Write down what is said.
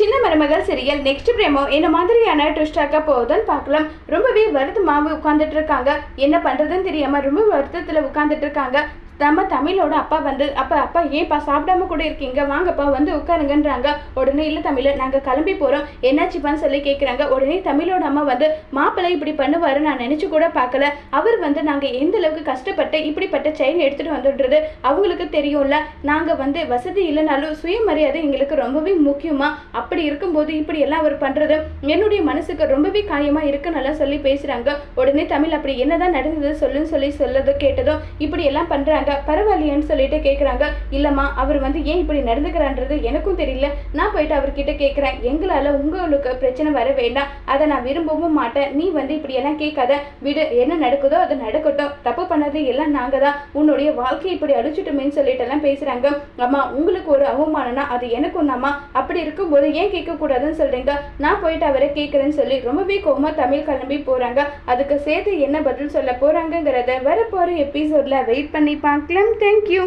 சின்ன மருமகள் serial next பிரேமோ என்ன மாதிரியான ட்விஸ்டாக்க போகுதுன்னு பார்க்கலாம். ரொம்பவே வருத்தமாக உட்காந்துட்டு இருக்காங்க. என்ன பண்றதுன்னு தெரியாம ரொம்ப வருத்தத்துல உட்காந்துட்டு இருக்காங்க. நம்ம தமிழோட அப்பா வந்து அப்பா அப்பா ஏன்ப்பா சாப்பிடாம கூட இருக்கீங்க? வாங்கப்பா வந்து உட்காருங்கன்றாங்க. உடனே இல்லை தமிழ் நாங்கள் கிளம்பி போகிறோம் என்னாச்சுப்பான்னு சொல்லி கேட்குறாங்க உடனே தமிழோட அம்மா வந்து மாப்பிள்ளை இப்படி பண்ணுவார் நான் நினச்சி கூட பார்க்கல. அவர் வந்து நாங்கள் எந்த அளவுக்கு கஷ்டப்பட்டு இப்படிப்பட்ட செயின் எடுத்துகிட்டு வந்துன்றது அவங்களுக்கு தெரியும்ல. நாங்கள் வந்து வசதி இல்லைனாலும் சுயமரியாதை எங்களுக்கு ரொம்பவே முக்கியமாக அப்படி இருக்கும்போது இப்படியெல்லாம் அவர் பண்ணுறது என்னுடைய மனசுக்கு ரொம்பவே காயமாக இருக்குன்னு சொல்லி பேசுகிறாங்க உடனே தமிழ் அப்படி என்னதான் நடந்தது? சொல்லுன்னு சொல்லி சொல்லது கேட்டதும் இப்படியெல்லாம் பண்ணுறாங்க பண்ணுறாங்க பரவாயில்லையேன்னு சொல்லிட்டு கேட்குறாங்க இல்லைம்மா அவர் வந்து ஏன் இப்படி நடந்துக்கிறான்றது எனக்கும் தெரியல. நான் போயிட்டு அவர்கிட்ட கேட்குறேன் எங்களால் உங்களுக்கு பிரச்சனை வர வேண்டாம். அதை நான் விரும்பவும் மாட்டேன். நீ வந்து இப்படி எல்லாம் கேட்காத. விடு என்ன நடக்குதோ அது நடக்கட்டும். தப்பு பண்ணது எல்லாம் நாங்கள் தான் உன்னுடைய வாழ்க்கையை இப்படி அழிச்சிட்டோமேன்னு சொல்லிட்டு எல்லாம் பேசுகிறாங்க அம்மா உங்களுக்கு ஒரு அவமானம்னா அது எனக்கும் தாம்மா. அப்படி இருக்கும்போது ஏன் கேட்கக்கூடாதுன்னு சொல்கிறீங்க நான் போயிட்டு அவரை கேட்குறேன்னு சொல்லி ரொம்பவே கோமா தமிழ் கிளம்பி போகிறாங்க அதுக்கு சேர்த்து என்ன பதில் சொல்ல போகிறாங்கங்கிறத வரப்போகிற எபிசோடில் வெயிட் பண்ணி பார்க்கலாம் தேங்க்யூ